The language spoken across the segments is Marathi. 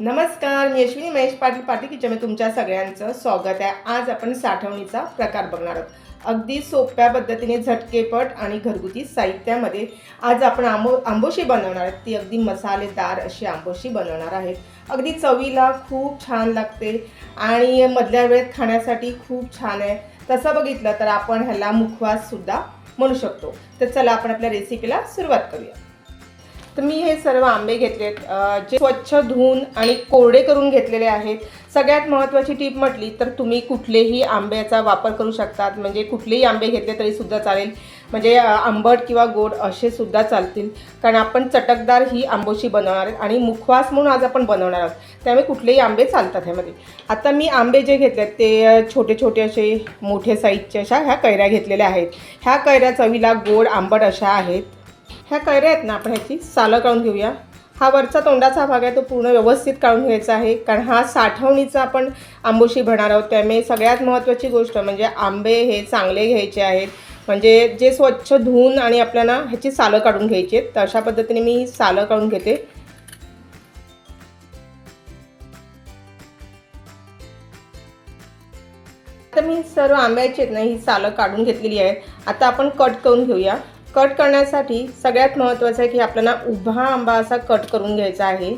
नमस्कार मी अश्विनी महेश पाटील पाटील किचनमध्ये तुमच्या सगळ्यांचं स्वागत आहे. आज आपण साठवणीचा प्रकार बघणार आहोत. अगदी सोप्या पद्धतीने झटकेपट आणि घरगुती साहित्यामध्ये आज आपण आंबो आंबोशी बनवणार आहेत. ती अगदी मसालेदार अशी आंबोशी बनवणार आहेत. अगदी चवीला खूप छान लागते आणि मधल्या वेळेत खाण्यासाठी खूप छान आहे. तसं बघितलं तर आपण ह्याला मुखवाससुद्धा म्हणू शकतो. तर चला आपण आपल्या रेसिपीला सुरुवात करूया. तर मी हे सर्व आंबे घेतलेत आहेत जे स्वच्छ धुवून आणि कोरडे करून घेतलेले आहेत. सगळ्यात महत्त्वाची टीप म्हटली तर तुम्ही कुठलेही आंब्याचा वापर करू शकतात. म्हणजे कुठलेही आंबे घेतले तरी सुद्धा चालेल. म्हणजे आंबट किंवा गोड असे सुद्धा चालतील. कारण आपण चटकदार ही आंबोशी बनवणार आहेत आणि मुखवास म्हणून आज आपण बनवणार आहोत. त्यामुळे कुठलेही आंबे चालतात ह्यामध्ये. आता मी आंबे जे घेतलेत ते छोटे छोटे असे मोठे साईजचे अशा ह्या कैऱ्या घेतलेल्या आहेत. ह्या कैऱ्या चवीला गोड आंबट अशा आहेत. ह्या कैऱ्या आहेत ना आपण ह्याची? सालं काढून घेऊया. हा वरचा तोंडाचा भाग आहे तो पूर्ण व्यवस्थित काढून घ्यायचा आहे. कारण हा साठवणीचा आपण आंबोशी भरणार आहोत. त्यामुळे सगळ्यात महत्त्वाची गोष्ट म्हणजे आंबे हे चांगले घ्यायचे आहेत. म्हणजे जे स्वच्छ धुवून आणि आपल्याला ह्याची सालं काढून घ्यायची आहेत. तर अशा पद्धतीने मी ही सालं काढून घेते. आता मी सर्व आंब्याची आहेत ना ही सालं काढून घेतलेली आहे आता आपण कट करून घेऊया. कट करण्यासाठी सगळ्यात महत्त्वाचं आहे की आपल्याला उभा आंबा असा कट करून घ्यायचा आहे.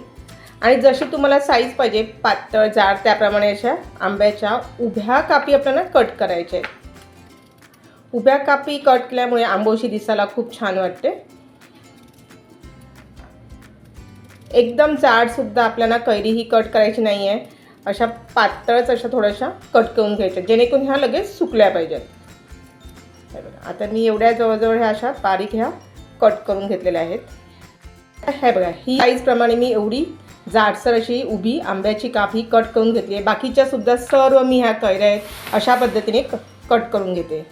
आणि जशी तुम्हाला साईज पाहिजे पातळ जाड त्याप्रमाणे अशा आंब्याच्या उभ्या कापी आपल्याला कट करायच्या आहेत. उभ्या कापी कट केल्यामुळे आंबोशी दिसायला खूप छान वाटते. एकदम जाडसुद्धा आपल्याला कैरी ही कट करायची नाही आहे अशा पातळच अशा थोड्याशा कट करून घ्यायच्या जेणेकरून ह्या लगेच सुकल्या पाहिजेत. आता मी एवढ्या जवळजवळ ह्या अशा बारीक ह्या कट करून घेतलेल्या आहेत. हे बघा ही साईजप्रमाणे मी एवढी जाडसर अशी उभी आंब्याची काप ही कट करून घेतली आहे बाकीच्या सुद्धा सर्व मी ह्या कैऱ्या आहेत अशा पद्धतीने क कट करून घेते.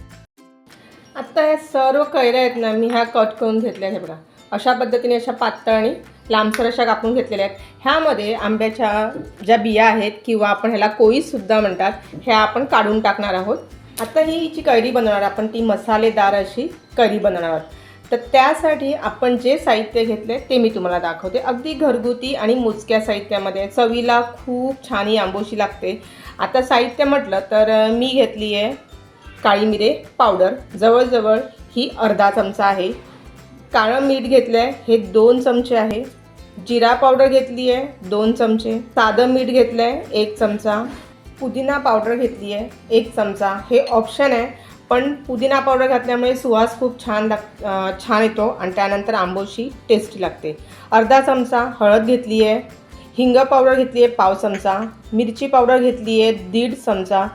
आत्ता ह्या सर्व कैऱ्या आहेत ना मी ह्या कट करून घेतल्या आहेत हे बघा. अशा पद्धतीने अशा पातळ आणि लांबसर अशा कापून घेतलेल्या आहेत. ह्यामध्ये आंब्याच्या ज्या बिया आहेत किंवा आपण ह्याला कोईसुद्धा म्हणतात ह्या आपण काढून टाकणार आहोत. आता ही जी कैरी बनवणार आपण ती मसालेदार अशी कैरी बनवणार. आहोत तर त्यासाठी आपण जे साहित्य घेतले ते मी तुम्हाला दाखवते. अगदी घरगुती आणि मोजक्या साहित्यामध्ये. चवीला खूप छान ही आंबोशी लागते. आता साहित्य म्हटलं तर मी घेतली आहे काळी मिरे पावडर. जवळजवळ ही अर्धा चमचा आहे. काळं मीठ घेतलं आहे हे दोन चमचे आहे. जिरा पावडर घेतली आहे दोन चमचे. साधं मीठ घेतलं आहे एक चमचा. पुदिना पावडर घेतली आहे एक चमचा. हे ऑप्शन आहे पण पुदिना पावडर घातल्यामुळे सुवास खूप छान लाग छान येतो आणि त्यानंतर आंबोशी टेस्टी लागते. अर्धा चमचा हळद घेतली आहे हिंग पावडर घेतली आहे पाव चमचा मिरची पावडर घेतली आहे दीड चमचा.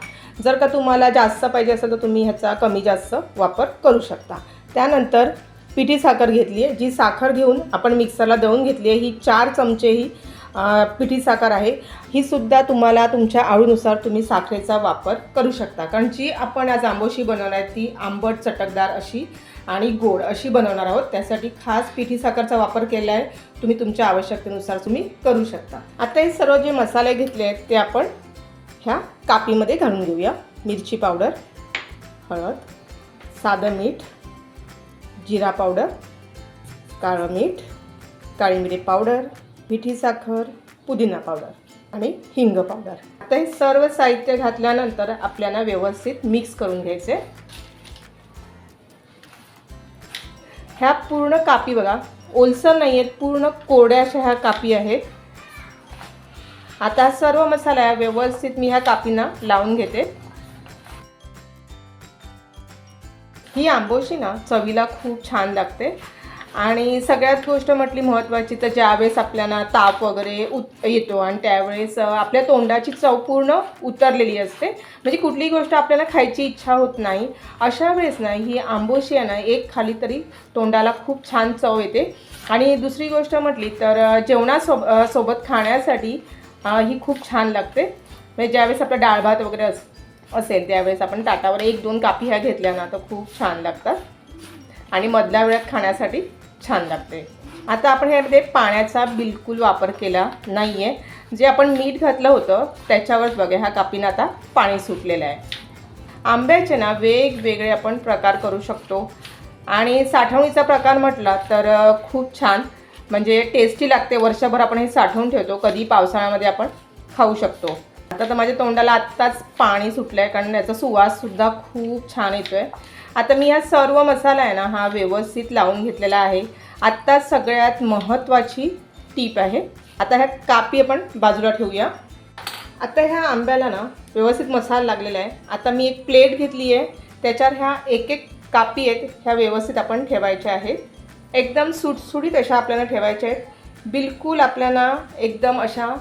जर का तुम्हाला जास्त पाहिजे असेल तर तुम्ही ह्याचा कमी जास्त वापर करू शकता. त्यानंतर पिठी साखर घेतली आहे जी साखर घेऊन आपण मिक्सरला दळून घेतली आहे ही चार चमचे ही पिठी साखर आहे. ही सुद्धा तुम्हाला तुमच्या आवडीनुसार तुम्ही साखरेचा वापर करू शकता. कारण जी आपण आज आंबोशी बनवणार आहे ती आंबट चटकदार अशी आणि गोड अशी बनवणार आहोत. त्यासाठी खास पिठी साखरचा वापर केला आहे. तुम्ही तुमच्या आवश्यकतेनुसार तुम्ही करू शकता. आता हे सर्व जे मसाले घेतले आहेत ते आपण ह्या कापीमध्ये घालून घेऊया. मिरची पावडर हळद साधं मीठ जिरा पावडर काळं मीठ काळी मिरी पावडर मिठी साखर पुदिना पावडर आणि हिंग पावडर आता हे सर्व साहित्य घातल्यानंतर आपल्याला व्यवस्थित मिक्स करून घ्यायचे. ह्या पूर्ण कापी बघा ओलसर नाही आहेत पूर्ण कोरड्या अशा ह्या कापी आहेत. आता सर्व मसाला व्यवस्थित मी ह्या कापींना लावून घेते. ही आंबोशी ना चवीला खूप छान लागते. आणि सगळ्यात गोष्ट म्हटली महत्त्वाची तर ज्यावेळेस आपल्याला ताप वगैरे उत येतो आणि त्यावेळेस आपल्या तोंडाची चव पूर्ण उतरलेली असते. म्हणजे कुठलीही गोष्ट आपल्याला खायची इच्छा होत नाही. अशा वेळेस ना ही आंबोशी आहे ना एक खाली तरी तोंडाला खूप छान चव येते. आणि दुसरी गोष्ट म्हटली तर जेवणासोब सोबत खाण्यासाठी ही खूप छान लागते. म्हणजे ज्यावेळेस आपला डाळ भात वगैरे अस असेल त्यावेळेस आपण ताटावर एक दोन कापी ह्या घेतल्या ना तर खूप छान लागतात. आणि मधल्या वेळात खाण्यासाठी छान लागते. आता आपण ह्यामध्ये पाण्याचा बिलकुल वापर केला नाही आहे जे आपण मीठ घातलं होतं त्याच्यावरच बघा ह्या कापीनं आता पाणी सुटलेलं आहे. आंब्याचे ना वेगवेगळे आपण प्रकार करू शकतो. आणि साठवणीचा प्रकार म्हटला तर खूप छान. म्हणजे टेस्टी लागते. वर्षभर आपण हे साठवून ठेवतो. कधी पावसाळ्यामध्ये आपण खाऊ शकतो. आता तर माझ्या तोंडाला आत्ताच पाणी सुटलं आहे कारण याचा सुवाससुद्धा खूप छान येतो आहे आता मी हा सर्व मसाला आहे ना हा व्यवस्थित लावून घेतलेला आहे. आत्ता सगळ्यात महत्त्वाची टीप आहे. आता ह्या कापी आपण बाजूला ठेवूया. आता ह्या आंब्याला ना व्यवस्थित मसाला लागलेला आहे. आता मी एक प्लेट घेतली आहे. त्याच्यावर ह्या एक एक कापी आहेत ह्या व्यवस्थित आपण ठेवायच्या आहेत. एकदम सुटसुटीत अशा आपल्याला ठेवायच्या आहेत. बिलकुल आपल्याला एकदम अशा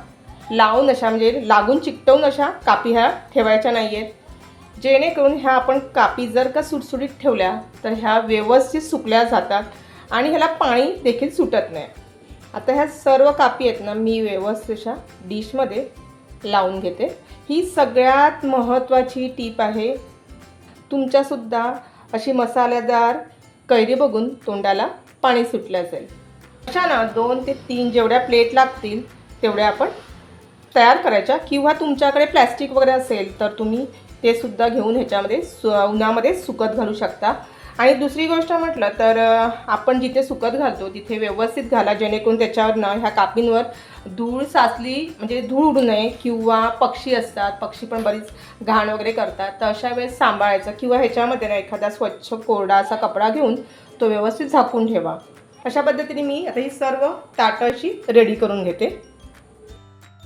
लावून अशा म्हणजे लागून चिकटवून अशा कापी ह्या ठेवायच्या नाही आहेत जेणेकरून ह्या आपण कापी जर का सुटसुटीत ठेवल्या तर ह्या व्यवस्थित सुकल्या जातात आणि ह्याला पाणी देखील सुटत नाही. आता ह्या सर्व कापी आहेत ना मी व्यवस्थित अशा डिशमध्ये लावून घेते. ही सगळ्यात महत्त्वाची टीप आहे. तुमच्यासुद्धा अशी मसालेदार कैरी बघून तोंडाला पाणी सुटलं असेल. अशा ना दोन ते तीन जेवढ्या प्लेट लागतील तेवढ्या आपण तयार करायच्या. किंवा तुमच्याकडे प्लॅस्टिक वगैरे असेल तर तुम्ही ते सुद्धा घेऊन ह्याच्यामध्ये सु उन्हामध्ये सुकत घालू शकता. आणि दुसरी गोष्ट म्हटलं तर आपण जिथे सुकत घालतो तिथे व्यवस्थित घाला जेणेकरून त्याच्यावर ना ह्या कापींवर धूळ साचली म्हणजे धूळ उडू नये किंवा पक्षी असतात पक्षी पण बरीच घाण वगैरे करतात तर अशा वेळेस सांभाळायचं किंवा ह्याच्यामध्ये ना एखादा स्वच्छ कोरडा असा कपडा घेऊन तो व्यवस्थित झाकून ठेवा. अशा पद्धतीने मी आता ही सर्व ताटं अशी रेडी करून घेते.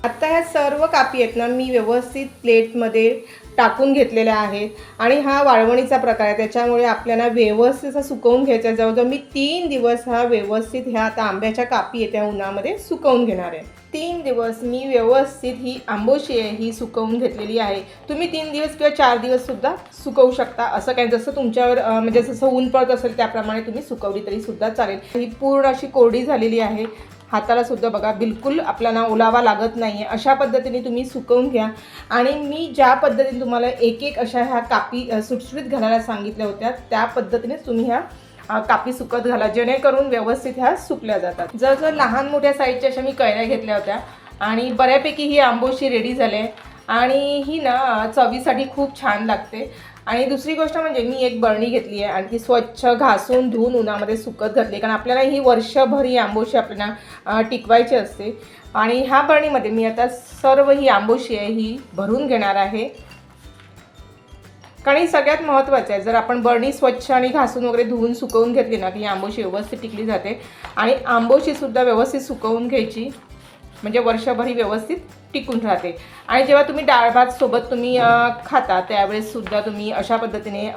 आत्ता ह्या सर्व कापी आहेत ना मी व्यवस्थित प्लेटमध्ये टाकून घेतलेल्या आहेत. आणि हा वाळवणीचा प्रकार आहे त्याच्यामुळे आपल्याला व्यवस्थित सुकवून घ्यायचं जवळजवळ मी तीन दिवस हा व्यवस्थित ह्या आता आंब्याच्या कापी आहे त्या उन्हामध्ये सुकवून घेणार आहे. तीन दिवस मी व्यवस्थित ही आंबोशी आहे ही सुकवून घेतलेली आहे. तुम्ही तीन दिवस किंवा चार दिवस सुद्धा सुकवू शकता असं काय जसं तुमच्यावर म्हणजे जसं ऊन पडत असेल त्याप्रमाणे तुम्ही सुकवली तरी सुद्धा चालेल. ही पूर्ण अशी कोरडी झालेली आहे. हाताला सुद्धा बघा बिलकुल आपल्याला ओलावा लागत नाही आहे अशा पद्धतीने तुम्ही सुकवून घ्या. आणि मी ज्या पद्धतीने तुम्हाला एक एक अशा ह्या कापी सुटसुटीत घालायला सांगितल्या होत्या त्या पद्धतीनेच तुम्ही ह्या कापी सुकत घाला जेणेकरून व्यवस्थित ह्या सुकल्या जातात. जर जर लहान मोठ्या साईजच्या अशा मी कैऱ्या घेतल्या होत्या आणि बऱ्यापैकी ही आंबोशी रेडी झाले आणि ही ना चवीसाठी खूप छान लागते. आणि दुसरी गोष्ट म्हणजे मी एक बरणी घेतली आहे आणि ती स्वच्छ घासून धुवून उन्हामध्ये सुकत घातली कारण आपल्याला ही वर्षभर ही आंबोशी आपल्याला टिकवायची असते. आणि ह्या बरणीमध्ये मी आता सर्व ही आंबोशी आहे ही भरून घेणार आहे. कारण ही सगळ्यात महत्त्वाचं आहे. जर आपण बरणी स्वच्छ आणि घासून वगैरे धुवून सुकवून घेतली ना की ही आंबोशी व्यवस्थित टिकली जाते. आणि आंबोशीसुद्धा व्यवस्थित सुकवून घ्यायची. म्हणजे वर्षभर ही व्यवस्थित टिकून राहते. आणि जेव्हा तुम्ही डाळ भात सोबत तुम्ही खाता त्यावेळेससुद्धा तुम्ही अशा पद्धतीने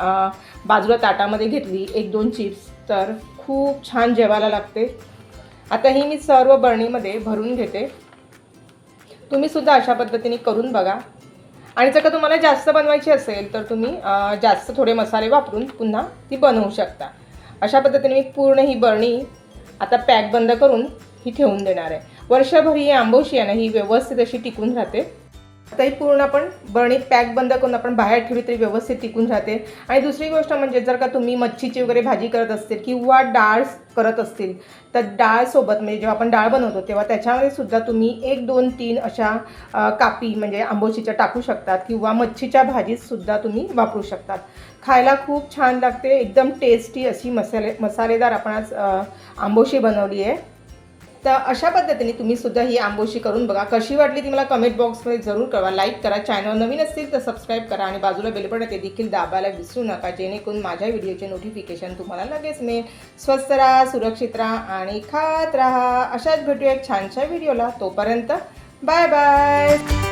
बाजूला ताटामध्ये घेतली एक दोन चिप्स तर खूप छान जेवायला लागते. आता ही मी सर्व बरणीमध्ये भरून घेते. तुम्ही सुद्धा अशा पद्धतीने करून बघा. आणि जर का तुम्हाला जास्त बनवायची असेल तर तुम्ही जास्त थोडे मसाले वापरून पुन्हा ती बनवू शकता. अशा पद्धतीने मी पूर्ण ही बरणी आता पॅक बंद करून ही ठेवून देणार आहे. वर्षभर ही आंबोशी आहे ना ही व्यवस्थित अशी टिकून राहते. आता ही पूर्ण आपण बरणी पॅक बंद करून आपण बाहेर ठेवली तरी व्यवस्थित टिकून राहते. आणि दुसरी गोष्ट म्हणजे जर का तुम्ही मच्छीची वगैरे भाजी करत असतील किंवा डाळ करत असतील तर डाळसोबत म्हणजे जेव्हा आपण डाळ बनवतो तेव्हा त्याच्यामध्ये सुद्धा तुम्ही एक दोन तीन अशा कापी म्हणजे आंबोशीच्या टाकू शकतात किंवा मच्छीच्या भाजीतसुद्धा तुम्ही वापरू शकतात. खायला खूप छान लागते एकदम टेस्टी अशी मसाले मसालेदार आपण आज आंबोशी बनवली आहे. तर अशा पद्धतीने तुम्ही सुद्धा ही आंबोशी करून बघा. कशी वाटली ती मला कमेंट बॉक्समध्ये जरूर कळवा. लाईक करा. चॅनल नवीन असतील तर सबस्क्राईब करा आणि बाजूला बेलबटन ते देखील दाबायला विसरू नका. जेणेकरून माझ्या व्हिडिओचे नोटिफिकेशन तुम्हाला लगेच मिळेल. स्वस्त राहा सुरक्षित राहा आणि खात राहा. अशाच भेटूया एक छानशा व्हिडिओला तोपर्यंत बाय बाय